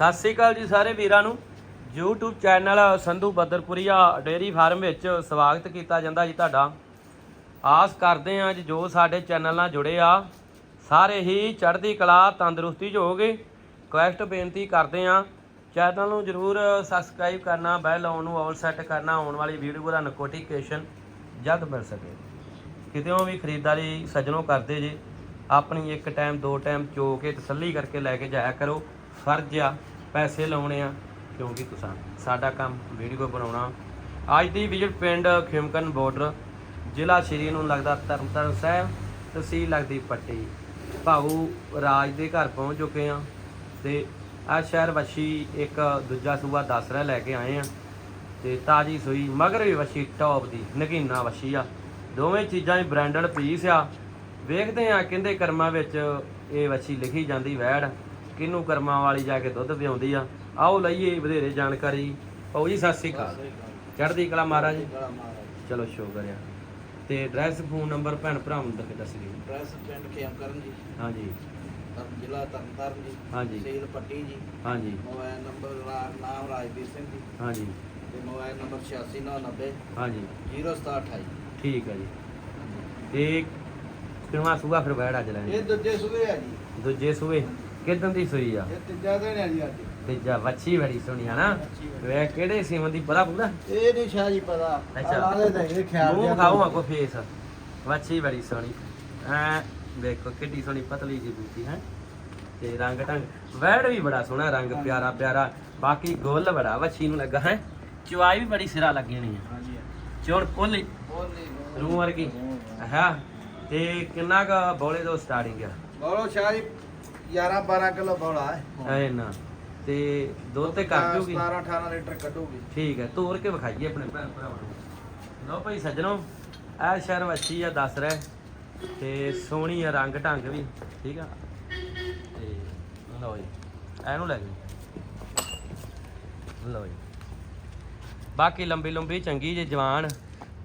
ਸਤਿ ਸ੍ਰੀ ਅਕਾਲ ਜੀ ਸਾਰੇ ਵੀਰਾਂ ਨੂੰ। YouTube channel Sandhu Badarpuria dairy farm ਵਿੱਚ ਸਵਾਗਤ ਕੀਤਾ ਜਾਂਦਾ ਜੀ ਤੁਹਾਡਾ। ਆਸ ਕਰਦੇ ਹਾਂ ਜੀ ਜੋ ਸਾਡੇ ਚੈਨਲ ਨਾਲ ਜੁੜੇ ਆ, ਸਾਰੇ ਹੀ ਚੜ੍ਹਦੀ ਕਲਾ, ਤੰਦਰੁਸਤੀ 'ਚ ਹੋਗੇ ਰਿਕੁਐਸਟ ਬੇਨਤੀ ਕਰਦੇ ਹਾਂ। ਚੈਨਲ ਨੂੰ ਜਰੂਰ ਸਬਸਕ੍ਰਾਈਬ ਕਰਨਾ ਬੈਲ ਆਨ ਨੂੰ ਆਲ ਸੈੱਟ ਕਰਨਾ, ਆਉਣ ਵਾਲੀ ਵੀਡੀਓ ਦਾ ਨੋਟੀਫਿਕੇਸ਼ਨ ਜਦ ਮਿਲ ਸਕੇ। ਕਿਤੇੋਂ ਵੀ ਖਰੀਦਦਾਰੀ ਸੱਜਣੋਂ ਕਰਦੇ ਜੇ, ਆਪਣੀ ਇੱਕ ਟਾਈਮ ਦੋ ਟਾਈਮ ਚੋ ਕੇ ਤਸੱਲੀ ਕਰਕੇ ਲੈ ਕੇ ਜਾਇਆ ਕਰੋ। ਫਰਜ਼ ਆ ਪੈਸੇ ਲਾਉਣੇ ਆ, ਕਿਉਂਕਿ ਤੁਸੀਂ ਸਾਡਾ ਕੰਮ ਵੀਡੀਓ ਬਣਾਉਣਾ। ਅੱਜ ਦੀ ਵਿਜ਼ਿਟ ਪਿੰਡ ਖਿਮਕਨ ਬਾਰਡਰ ਜ਼ਿਲ੍ਹਾ ਸ਼੍ਰੀ ਨੂੰ ਲੱਗਦਾ ਤਰਨਤਾਰਨ ਸਾਹਿਬ, ਤਹਿਸੀਲ ਲੱਗਦੀ ਪੱਟੀ। ਭਾਊ ਰਾਜ ਦੇ ਘਰ ਪਹੁੰਚ ਚੁੱਕੇ ਆ ਤੇ ਆ ਸ਼ਹਿਰ ਵਸ਼ੀ ਇੱਕ ਦੂਜਾ ਸੂਬਾ ਦਸਰਾ ਲੈ ਕੇ ਆਏ ਆ। ਤੇ ਤਾਜੀ ਸੂਈ, ਮਗਰ ਵੀ ਵਸ਼ੀ ਟੌਪ ਦੀ, ਨਗੀਨਾ ਵਸ਼ੀ ਆ। ਦੋਵੇਂ ਚੀਜ਼ਾਂ ਹੀ ਬ੍ਰਾਂਡਡ ਪੀਸ ਆ। ਵੇਖਦੇ ਆ ਕਹਿੰਦੇ ਕਰਮਾਂ ਵਿੱਚ ਇਹ ਵਸ਼ੀ ਲਿਖੀ ਜਾਂਦੀ ਵੈੜ। ਕਿਹਨੂੰ ਕਰਮਾਂ ਵਾਲੀ ਜਾ ਕੇ ਦੁੱਧ ਪਿਆਉਂਦੀ ਆ? ਆਓ ਲਈਏ ਵਧੇਰੇ ਜਾਣਕਾਰੀ। ਪਾਉ ਜੀ ਸਤਿ ਸ੍ਰੀ ਅਕਾਲ। ਚੜ੍ਹਦੀ ਕਲਾ ਮਹਾਰਾਜ। ਚਲੋ ਸ਼ੁਕਰ ਆ। ਤੇ ਐਡਰੈਸ ਫੋਨ ਨੰਬਰ ਭੈਣ ਭਰਾਵਾਂ ਨੂੰ ਦੱਸ ਦੱਸ ਦਿਓ। ਪ੍ਰੈਸ ਪਿੰਡ ਖੇਮ ਕਰਨ ਜੀ। ਹਾਂਜੀ। ਜ਼ਿਲ੍ਹਾ ਤਰਨਤਾਰਨ ਜੀ। ਹਾਂਜੀ। ਤਹਿਸੀਲ ਪੱਟੀ ਜੀ। ਹਾਂਜੀ। ਮੋਬਾਈਲ ਨੰਬਰ ਨਾਮ ਰਾਜਵੀਰ ਸਿੰਘ ਜੀ। ਹਾਂਜੀ। ਤੇ ਮੋਬਾਈਲ ਨੰਬਰ 8690 ਹਾਂਜੀ। 0728 ਠੀਕ ਹੈ ਜੀ। ਤੇ ਕਿੰਨਾ ਸੂਆ ਫਿਰ ਬੈੜ ਅੱਜ ਲੈਣੀ। ਇਹ ਦੂਜੇ ਸੂਏ ਆ ਜੀ। ਦੂਜੇ ਸੂਏ ਕਿਦਾਂ ਦੀ ਸੂਈ ਆ? ਇਹ ਤੀਜਾ ਦਿਨ ਆ ਜੀ ਅੱਜ। ਤੀਜਾ ਵੱਛੀ ਬੜੀ ਸੋਹਣੀ ਆ ਨਾ? ਵੱਛੀ। ਵੇ ਕਿਹੜੇ ਸੀਮਨ ਦੀ ਪਤਾ ਪੂਰਾ? ਇਹ ਨਹੀਂ ਸ਼ਾਹ ਜੀ ਪਤਾ। ਅੱਛਾ। ਲਾ ਦੇ ਇਹ ਖਿਆਲ ਮੂੰਹ ਖਾਓ ਆਕੋ ਫੇਸ ਵੱਛੀ ਬੜੀ ਸੋਹਣੀ ਐ ਵੇਖੋ ਕਿੱਡੀ ਸੋਹਣੀ ਪਤਲੀ ਜੀ ਬੂਟੀ ਹੈ? ਤੇ ਰੰਗ ਢੰਗ। ਵੈੜ ਵੀ ਬੜਾ ਸੋਹਣਾ ਰੰਗ ਪਿਆਰਾ ਪਿਆਰਾ। ਬਾਕੀ ਗੋਲ ਬੜਾ ਵੱਛੀ ਨੂੰ ਲੱਗਾ ਹੈ? ਚਵਾਈ ਵੀ ਬੜੀ ਸਿਰਾ ਲੱਗੀ ਹੋਣੀ ਹਾਂਜੀ। ਚੋਣ ਪੋਲੀ ਬੋਲ ਰੂਹ ਵਰਗੀ। ਹਾਂ। ਤੇ ਕਿੰਨਾ ਕ ਬੋਲੇ ਤੋਂ ਸਟਾਰਟਿੰਗ ਆ? ਬੋਲੋ ਸ਼ਾਹ ਜੀ। 11 12 ਕਿਲੋ ਬੋਲਾ ਹੈ। ਐ ਨਾ। ਤੇ ਦੁੱਧ ਤੇ ਕਰ ਜੂਗੀ? 17 18 ਲੀਟਰ ਕੱਢੂਗੀ। ਠੀਕ ਹੈ ਤੋਰ ਕੇ ਵਿਖਾਈਏ ਆਪਣੇ ਭੈਣ ਭਰਾਵਾਂ ਨੂੰ। ਲਓ ਭਾਈ ਸੱਜਣੋ ਇਹ ਸ਼ਹਿਰ ਵੱਛੀ ਆ ਦੱਸ ਰਿਹਾ ਤੇ ਸੋਹਣੀ ਆ ਰੰਗ ਢੰਗ ਵੀ ਠੀਕ ਆ। ਤੇ ਲਓ ਜੀ ਇਹਨੂੰ ਲੈ ਗਏ। ਲਓ ਜੀ। ਬਾਕੀ ਲੰਬੀ ਲੰਬੀ ਚੰਗੀ ਜੇ ਜਵਾਨ।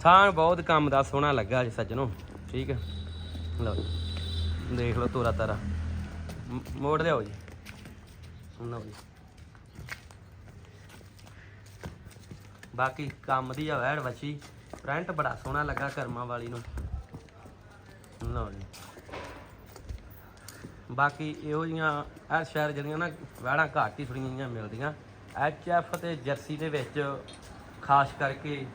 ਥਾਣ ਬਹੁਤ ਕੰਮ ਦਾ ਸੋਹਣਾ ਲੱਗਾ ਜੀ ਸੱਜਣੋ ਠੀਕ ਹੈ ਲਓ ਦੇਖ ਲਓ ਤੋਰਾ ਤਾਰਾ ਮ- ਮੋੜ ਲਿਆਓ ਜੀ। ਲਓ ਜੀ। ਬਾਕੀ ਕੰਮ ਦੀ ਆ ਵੈੜ ਵਛੀ। ਪ੍ਰਿੰਟ ਬੜਾ ਸੋਹਣਾ ਲੱਗਾ ਕਰਮਾਂ ਵਾਲੀ ਨੂੰ। ਲਓ ਜੀ। ਬਾਕੀ ਇਹੋ ਜੀਆਂ ਇਹ ਸ਼ਹਿਰ ਜਿਹੜੀਆਂ ਨਾ ਵੈੜਾਂ ਘੱਟ ਹੀ ਥੋੜ੍ਹੀਆਂ ਜਿਹੀਆਂ ਮਿਲਦੀਆਂ। ਐਚ ਐਫ ਤੇ ਜਰਸੀ ਦੇ ਵਿੱਚ ਖਾਸ ਕਰਕੇ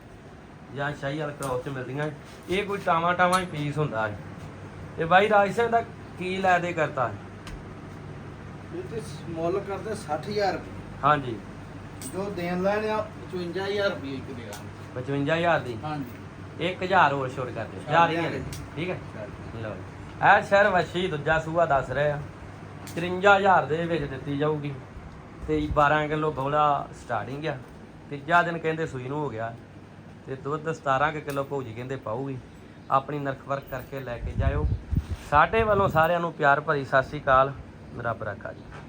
ਜਾਂ ਸ਼ਾਹੀ ਵਾਲ ਕ੍ਰੋਸ ਚ ਮਿਲਦੀਆਂ। ਇਹ ਕੋਈ ਟਾਵਾਂ ਟਾਵਾਂ ਹੀ ਪੀਸ ਹੁੰਦਾ ਹੈ ਤੇ ਬਾਈ ਰਾਜ ਸਿੰਘ ਦਾ ਕੀ ਲੈ ਦੇ ਕਰਤਾ ਹੈ? ਤੇ ਮੁੱਲ ਕਰਦੇ 60000 ਰੁਪਏ। ਹਾਂਜੀ। ਜੋ ਦੇਣ ਲੈਣੇ ਆ 55000 ਰੁਪਏ ਇੱਕ ਦੇ 55000 ਦੀ? ਹਾਂਜੀ। 1000 ਹੋਰ ਛੋੜ ਕਰ ਦਿਓ ਹੀ ਠੀਕ ਹੈ? ਲਓ ਜੀ। ਇਹ ਸ਼ਹਿਰ ਵਸ਼ੀ ਦੂਜਾ ਸੂਆ ਦੱਸ ਰਹੇ ਆ। 53000 ਦੇ ਵਿੱਚ ਦਿੱਤੀ ਜਾਊਗੀ। ਤੇ 12 ਕਿਲੋ ਬੋਲਾ ਸਟਾਰਟਿੰਗ ਆ। ਤੀਜਾ ਦਿਨ ਕਹਿੰਦੇ ਸੂਈ ਨੂੰ ਹੋ ਗਿਆ। ਤੇ ਦੁੱਧ 17 ਕੁ ਕਿਲੋ ਭੌਜੀ ਕਹਿੰਦੇ ਪਾਊਗੀ। ਆਪਣੀ ਨਰਖ ਵਰਕ ਕਰਕੇ ਲੈ ਕੇ ਜਾਇਓ। ਸਾਡੇ ਵੱਲੋਂ ਸਾਰਿਆਂ ਨੂੰ ਪਿਆਰ ਭਰੀ ਸਤਿ ਸ੍ਰੀ ਅਕਾਲ। ਰੱਬ ਰੱਖਾ ਜੀ।